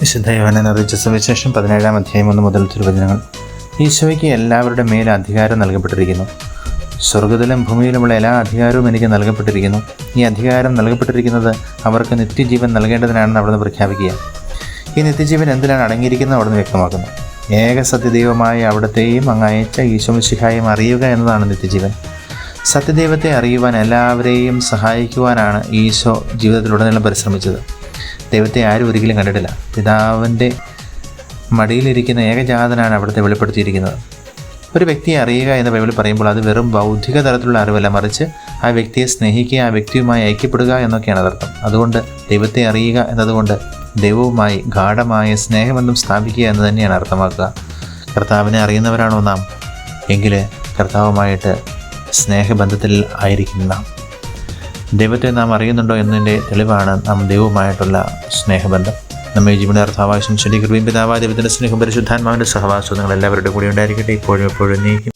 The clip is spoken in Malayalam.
വിശുദ്ധ യോഹനൻ അറിയിച്ച സുവിശേഷം പതിനേഴാം അധ്യായം ഒന്ന് മുതൽ തിരുവചനങ്ങൾ. ഈശോയ്ക്ക് എല്ലാവരുടെ മേൽ അധികാരം നൽകപ്പെട്ടിരിക്കുന്നു. സ്വർഗത്തിലും ഭൂമിയിലുമുള്ള എല്ലാ അധികാരവും എനിക്ക് നൽകപ്പെട്ടിരിക്കുന്നു. ഈ അധികാരം നൽകപ്പെട്ടിരിക്കുന്നത് അവർക്ക് നിത്യജീവൻ നൽകേണ്ടതിനാണെന്ന് അവിടുന്ന് പ്രഖ്യാപിക്കുക ഈ നിത്യജീവൻ എന്തിനാണ് അടങ്ങിയിരിക്കുന്നത് അവിടുന്ന് വ്യക്തമാക്കുന്നു. ഏക സത്യദൈവമായ അവിടത്തെയും അങ്ങ് ഈശോ ഈശോമിശിഹായും അറിയുക എന്നതാണ് നിത്യജീവൻ. സത്യദൈവത്തെ അറിയുവാൻ എല്ലാവരെയും സഹായിക്കുവാനാണ് ഈശോ ജീവിതത്തിലുടനീളം പരിശ്രമിച്ചത്. ദൈവത്തെ ആരും ഒരിക്കലും കണ്ടിട്ടില്ല. പിതാവിന്റെ മടിയിലിരിക്കുന്ന ഏകജാതനാണ് അവിടുത്തെ വെളിപ്പെടുത്തിയിരിക്കുന്നത്. ഒരു വ്യക്തിയെ അറിയുക എന്ന് ബൈബിൾ പറയുമ്പോൾ അത് വെറും ബൗദ്ധിക തലത്തിലുള്ള അറിവല്ല. മറിച്ച് ആ വ്യക്തിയെ സ്നേഹിക്കുക ആ വ്യക്തിയുമായി ഐക്യപ്പെടുക എന്നൊക്കെയാണ് അതർത്ഥം അതുകൊണ്ട് ദൈവത്തെ അറിയുക എന്നതുകൊണ്ട് ദൈവവുമായി ഗാഠമായ സ്നേഹബന്ധം സ്ഥാപിക്കുക എന്ന് തന്നെയാണ് അർത്ഥമാക്കുക. കർത്താവിനെ അറിയുന്നവരാണോ നാം? എങ്കിൽ കർത്താവുമായിട്ട് സ്നേഹബന്ധത്തിൽ ആയിരിക്കും നാം ദൈവത്തെ നാം അറിയുന്നുണ്ടോ എന്നതിന്റെ തെളിവാണ് നാം ദൈവവുമായിട്ടുള്ള സ്നേഹബന്ധം. നമ്മെ ജീവന അർത്ഥാവാസം ശരി കൃപയും പിതാവായ ദൈവത്തിന്റെ സ്നേഹം പരിശുദ്ധാത്മാവിന്റെ സഹവാസം നിങ്ങൾ എല്ലാവരുടെ കൂടെ ഉണ്ടായിരിക്കട്ടെ. ഇപ്പോഴും എപ്പോഴും നീക്കും